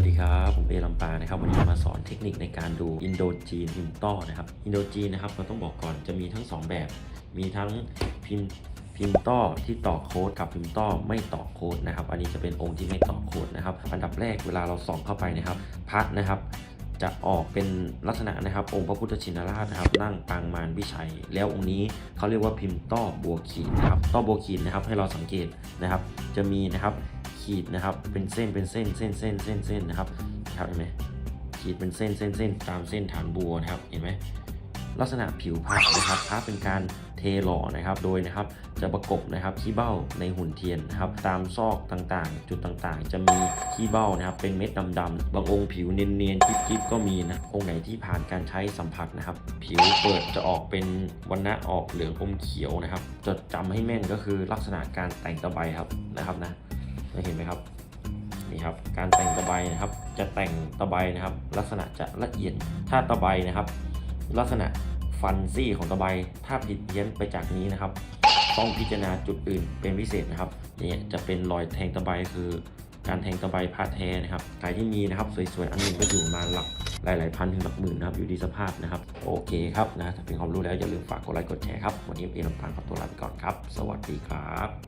วัสดีครับ ผมเอลำปานะครับวันนี้มาสอนเทคนิคในการดูอินโดจีนพิมพ์ต้อนะครับอินโดจีนนะครับเราต้องบอกก่อนจะมีทั้ง 2 แบบ มีทั้งพิมพ์พิมพ์ต้อที่ต่อโค้ดกับพิมพ์ต้อไม่ต่อโค้ดนะครับ อันนี้จะเป็นองค์ที่ไม่ต่อโค้ดนะครับ อันดับแรกเวลาเราส่องเข้าไปนะครับพระนะครับจะออกเป็นลักษณะนะครับ องค์พระพุทธชินราชนะครับนั่งปางมารวิชัย แล้วองค์นี้เขาเรียกว่าพิมพ์ต้อบัวขีดนะครับต้อบัวขีดนะครับให้เราสังเกตนะครับ จะมีนะครับ ขีดนะครับ เป็นเส้นเป็นเส้นเส้นเส้นเส้นเส้นนะครับครับเห็นไหมขีดเป็นเส้นเส้นเส้นตามเส้นฐานบัวนะครับเห็นไหมลักษณะผิวพระนะครับพระเป็นการเทหล่อนะครับ โดยนะครับจะประกบนะครับขี้เบ้าในหุ่นเทียนนะครับ ตามซอกต่างๆ จุดต่างๆ จะมีขี้เบ้านะครับ เป็นเม็ดดำๆบางองค์ผิวเนียนๆกิ๊บๆก็มีนะองค์ไหนที่ผ่านการใช้สัมผัสนะครับ ผิวเปิดจะออกเป็นวันณะออกเหลืองอมเขียวนะครับจดจำให้แม่นก็คือลักษณะการแต่งตะไบครับนะครับนะ เห็นไหมครับนี่ครับการแต่งตะไบนะครับ จะแต่งตะไบนะครับ ลักษณะจะละเอียดถ้าตะไบนะครับ ลักษณะฟันซี่ของตะไบถ้าผิดเพี้ยนไปจากนี้นะครับ ต้องพิจารณาจุดอื่นเป็นพิเศษนะครับเนี่ยจะเป็นรอยแทงตะไบคือการแทงตะไบพาแท้นะครับใครที่มีนะครับสวยๆอันนึงก็อยู่ประมาณหลักหลายๆพันถึงหลักหมื่นนะครับอยู่ที่สภาพนะครับ โอเคครับนะถ้าเป็นความรู้แล้วอย่าลืมฝากกดไลค์กดแชร์ครับ วันนี้เอ็นลำพางขอตัวลาไปก่อนครับ สวัสดีครับ